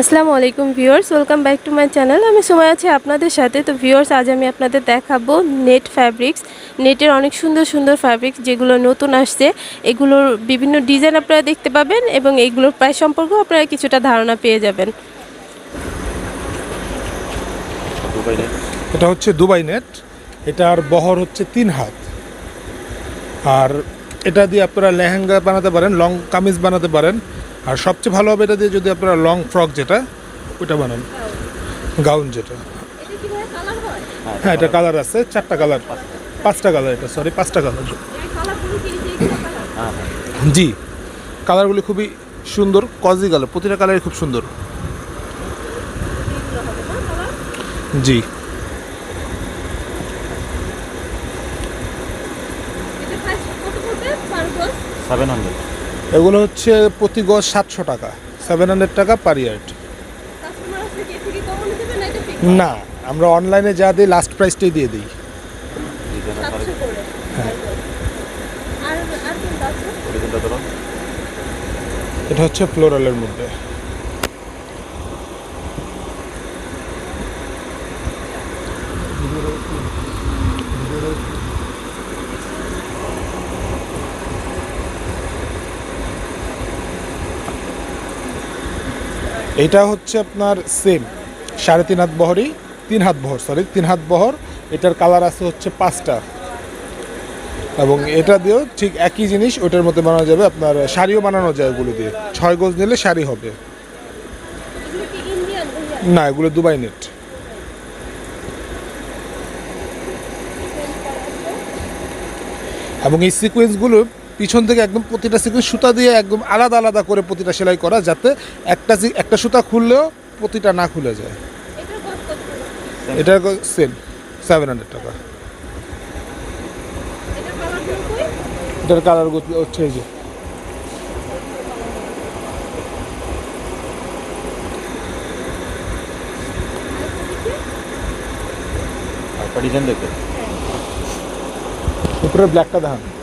আসসালামু আলাইকুম viewers welcome back to my channel. আমি সময় আছি আপনাদের সাথে। তো ভিউয়ার্স আজ আমি আপনাদের দেখাবো নেট ফ্যাব্রিক্স। নেটের অনেক সুন্দর সুন্দর ফ্যাব্রিক্স যেগুলো নতুন আসছে। এগুলোর বিভিন্ন ডিজাইন আপনারা দেখতে পাবেন এবং এগুলোর প্রাইস সম্পর্কেও আপনারা কিছুটা ধারণা পেয়ে যাবেন। এটা হচ্ছে দুবাই নেট। এটার বহর হচ্ছে তিন হাত। আর এটা দিয়ে আপনারা লেহেঙ্গা বানাতে পারেন লং কামিজ বানাতে পারেন। আর সবচেয়ে ভালো হবে এটা দিয়ে যদি আপনারা লং ফ্রক যেটা ওটা বানান। গাউন যেটা। হ্যাঁ এটা কালার আছে চারটা কালার পাঁচটা কালার এটা সরি পাঁচটা কালার হ্যাঁ হ্যাঁ জি কালারগুলি খুবই সুন্দর কজি কালার প্রতিটা কালারই খুব সুন্দর। জি। সেভেন হান্ড্রেড এগুলো হচ্ছে প্রতি গজ সাতশো টাকা সেভেন হান্ড্রেড টাকা পার ইয়ার্ড না? আমরা অনলাইনে যা দিই লাস্ট প্রাইসটাই দিয়ে দিই। এটা হচ্ছে ফ্লোরালের মধ্যে। এটা হচ্ছে আপনার সেম সাড়ে তিন হাত বহরই, তিন হাত বহর সরি তিন হাত বহর, এটার কালার আছে হচ্ছে পাঁচটা। এবং এটা দিয়েও ঠিক একই জিনিস, ওটার মধ্যে বানানো যাবে আপনার শাড়িও বানানো যায় ওগুলো দিয়ে। ছয় গোজ নিলে শাড়ি হবে। না, এগুলো দুবাই নেট এবং এই সিকোয়েন্সগুলো পিছন থেকে একদম প্রতিটা সিকোয়েন্স সুতা দিয়ে একদম আলাদা আলাদা করে প্রতিটা সেলাই করা যাতে একটা জি- একটা সুতা খুললেও প্রতিটা না খুলে যায়। এটা সেম সেভেন হান্ড্রেড টাকা। এটার কালার গতি হচ্ছে? এই যে। ডিজাইন দেখবে উপরে ব্ল্যাকটা দেখান।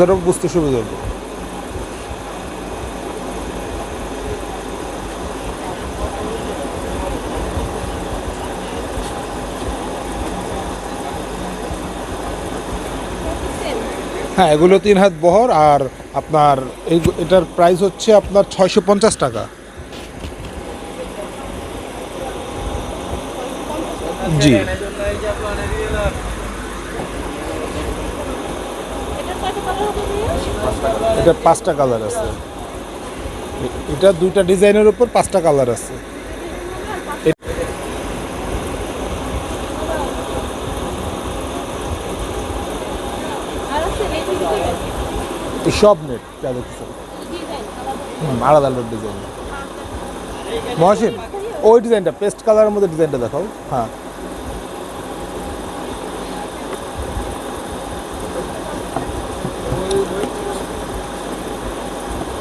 ধরো বুঝতে সুবিধা হবে। হ্যাঁ এগুলো তিন হাত বহর আর আপনার এই এটার প্রাইস হচ্ছে আপনার ছয়শো পঞ্চাশ টাকা। জি। এটা পাঁচটা কালার আছে। এটা দুইটা ডিজাইনের উপর পাঁচটা কালার আছে। সব নেট যা হুম, আলাদা আলাদা ডিজাইন। মহসিন ওই ডিজাইনটা পেস্ট কালারের মধ্যে ডিজাইনটা দেখাও। হ্যাঁ।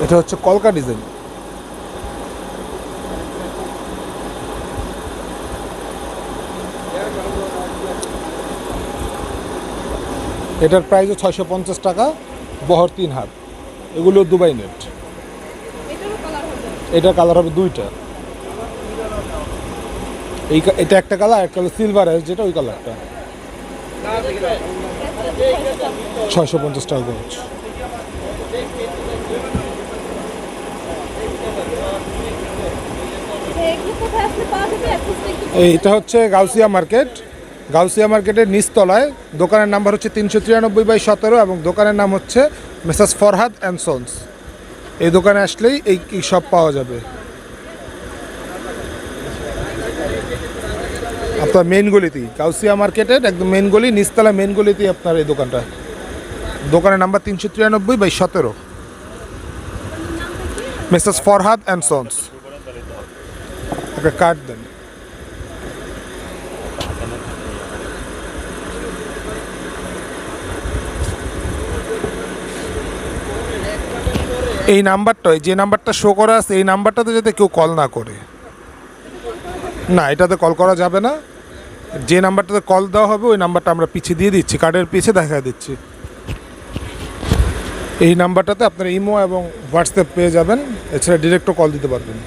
এটা হচ্ছে কলকা ডিজাইন। এটার প্রাইসও ছয়শো পঞ্চাশ টাকা, বহর তিন হাত। এগুলো দুবাই নেট। এটা কালার হবে দুইটা। এই এটা একটা কালার, একটা হলো সিলভার আছে যেটা ওই কালারটা। ছয়শো পঞ্চাশ টাকা এইটা হচ্ছে গাউসিয়া মার্কেট। গাউসিয়া মার্কেটের নিচতলায়। দোকানের নাম্বার হচ্ছে তিনশো তিরানব্বই বাই সতেরো এবং দোকানের নাম হচ্ছে মেসাজ ফরহাদ অ্যান্ড সন্স। এই দোকানে আসলেই এই সব পাওয়া যাবে। আপনার মেন গলিতেই, গাউসিয়া মার্কেটের একদম মেন গলি নিচতলা মেন গলিতেই আপনার এই দোকানটা। দোকানের নাম্বার তিনশো তিরানব্বই বাই সতেরো। Messrs Farhad and sons. একটা কার্ড দেন। এই নাম্বারটাই যে নাম্বারটা শো করা আছে, এই নাম্বারটাতে যাতে কেউ কল না করে। না, এটাতে কল করা যাবে না। যে নাম্বারটাতে কল দেওয়া হবে, ওই নাম্বারটা আমরা পিছিয়ে দিয়ে দিচ্ছি কার্ডের পিছে দেখা দিচ্ছি। এই নাম্বারটাতে আপনারা ইমো এবং হোয়াটসঅ্যাপ পেয়ে যাবেন, এছাড়া ডিরেক্টও কল দিতে পারবেন।